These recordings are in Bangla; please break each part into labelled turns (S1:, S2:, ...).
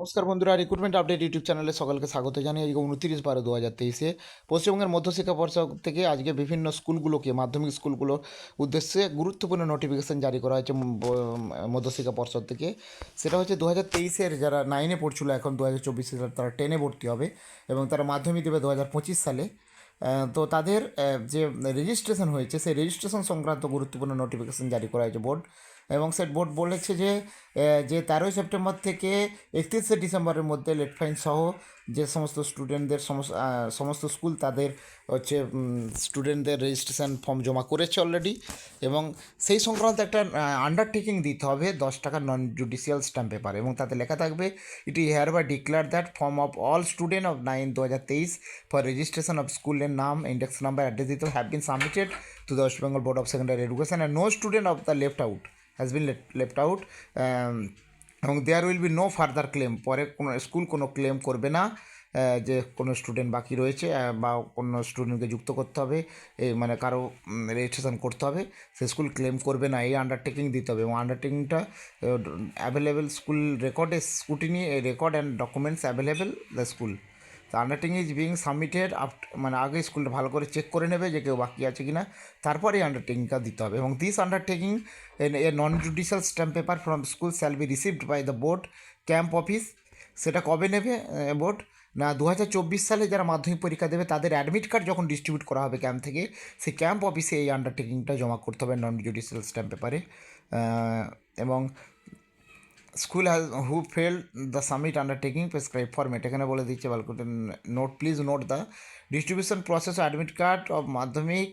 S1: নমস্কার বন্ধুরা রিক্রুটমেন্ট আপডেট ইউটিউব চ্যানেলে সকলকে স্বাগত জানাই আজকে উনত্রিশ বারো দু হাজার তেইশে পশ্চিমবঙ্গের মধ্যশিক্ষা পর্ষদ থেকে আজকে বিভিন্ন স্কুলগুলোকে, মাধ্যমিক স্কুলগুলোর উদ্দেশ্যে গুরুত্বপূর্ণ নোটিফিকেশন জারি করা হয়েছে মধ্যশিক্ষা পর্ষদ থেকে। সেটা হচ্ছে দু হাজার তেইশের যারা নাইনে পড়ছিল, এখন দু হাজার চব্বিশে তারা টেনে ভর্তি হবে এবং তারা মাধ্যমিক দেবে দু হাজার পঁচিশ সালে। তো তাদের যে রেজিস্ট্রেশন হয়েছে, সেই রেজিস্ট্রেশন সংক্রান্ত গুরুত্বপূর্ণ নোটিফিকেশন জারি করা হয়েছে বোর্ড। এবং সেট বোর্ড বলেছে যে যে তেরোই সেপ্টেম্বর থেকে একত্রিশে ডিসেম্বরের মধ্যে লেট ফাইন সহ যে সমস্ত স্টুডেন্টদের সমস্ত স্কুল তাদের হচ্ছে স্টুডেন্টদের রেজিস্ট্রেশন ফর্ম জমা করেছে অলরেডি এবং সেই সংক্রান্ত একটা আন্ডারটেকিং দিতে হবে দশ টাকা নন জুডিশিয়াল স্ট্যাম্প পেপার এবং তাতে লেখা থাকবে it I hereby declare that form of all student of nine দু হাজার তেইশ ফর রেজিস্ট্রেশন অফ স্কুলের নাম ইন্ডেক্স নাম্বার অ্যাড্রেস দিতে have been submitted to the West Bengal board of secondary education and no student of the left out has been left out এবং there will be no further claim পরে কোনো স্কুল কোনো ক্লেম করবে না যে কোনো স্টুডেন্ট বাকি রয়েছে বা কোনো স্টুডেন্টকে যুক্ত করতে হবে মানে কারও রেজিস্ট্রেশন করতে হবে, সে স্কুল ক্লেম করবে না, এই আন্ডারটেকিং দিতে হবে। এবং আন্ডারটেকিংটা অ্যাভেলেবেল স্কুল রেকর্ডে scrutiny record and documents available the school the undertaking is being submitted up মানে আগে স্কুলটা ভালো করে চেক করে নেবে যে কেউ বাকি আছে কি না তারপরে এই আন্ডারটেকিংটা দিতে হবে এবং this undertaking a non judicial stamp paper from school shall be received by the board camp office সেটা কবে নেবে বোর্ড না দু হাজার চব্বিশ সালে যারা মাধ্যমিক পরীক্ষা দেবে, তাদের অ্যাডমিট কার্ড যখন ডিস্ট্রিবিউট করা হবে ক্যাম্প থেকে, সেই ক্যাম্প অফিসে এই আন্ডারটেকিংটা জমা করতে হবে নন জুডিশিয়াল স্ট্যাম্প পেপারে এবং school has who fail the submit undertaking prescribe format এখানে বলে দিচ্ছে ভালো note please note the distribution process admit card of Madhyamik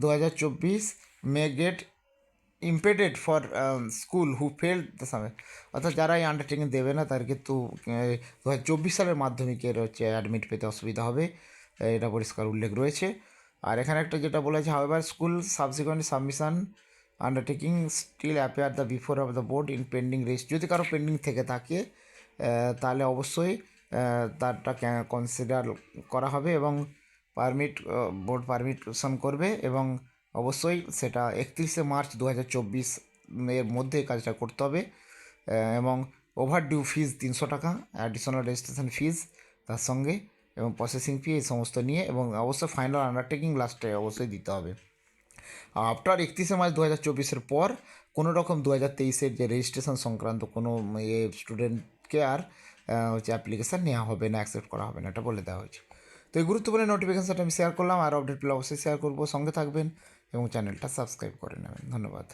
S1: দু হাজার চব্বিশ may get impeded for school who fail the submit অর্থাৎ যারা এই আন্ডারটেকিং দেবে না তার কিন্তু দু হাজার চব্বিশ সালের মাধ্যমিকের হচ্ছে অ্যাডমিট পেতে অসুবিধা হবে। এটা পরিষ্কার উল্লেখ রয়েছে। আর এখানে একটা যেটা বলেছে however school subsequent submission undertaking still appear the before of the board in pending rest যদি কারও পেন্ডিং থেকে থাকে তাহলে অবশ্যই তারটা কনসিডার করা হবে এবং পারমিট বোর্ড পারমিশন করবে এবং অবশ্যই সেটা একত্রিশে মার্চ দু হাজার চব্বিশ এর মধ্যে কাজটা করতে হবে এবং ওভার ডিউ ফিজ তিনশো টাকা অ্যাডিশনাল রেজিস্ট্রেশন ফিজ তার সঙ্গে, এবং প্রসেসিং ফি এই সমস্ত নিয়ে, এবং অবশ্যই ফাইনাল আন্ডারটেকিং লাস্টে অবশ্যই দিতে হবে। আফটার একত্রিশে মার্চ দু হাজার চব্বিশের পর, কোনো রকম দু হাজার তেইশের যে রেজিস্ট্রেশন সংক্রান্ত কোনো ইয়ে স্টুডেন্টকে আর হচ্ছে অ্যাপ্লিকেশান নেওয়া হবে না অ্যাকসেপ্ট করা হবে না, এটা বলে দেওয়া হয়েছে। তো এই গুরুত্বপূর্ণ নোটিফিকেশানটা আমি শেয়ার করলাম আর আপডেট পেলে অবশ্যই শেয়ার করব। সঙ্গে থাকবেন এবং চ্যানেলটা সাবস্ক্রাইব করে নেবেন। ধন্যবাদ।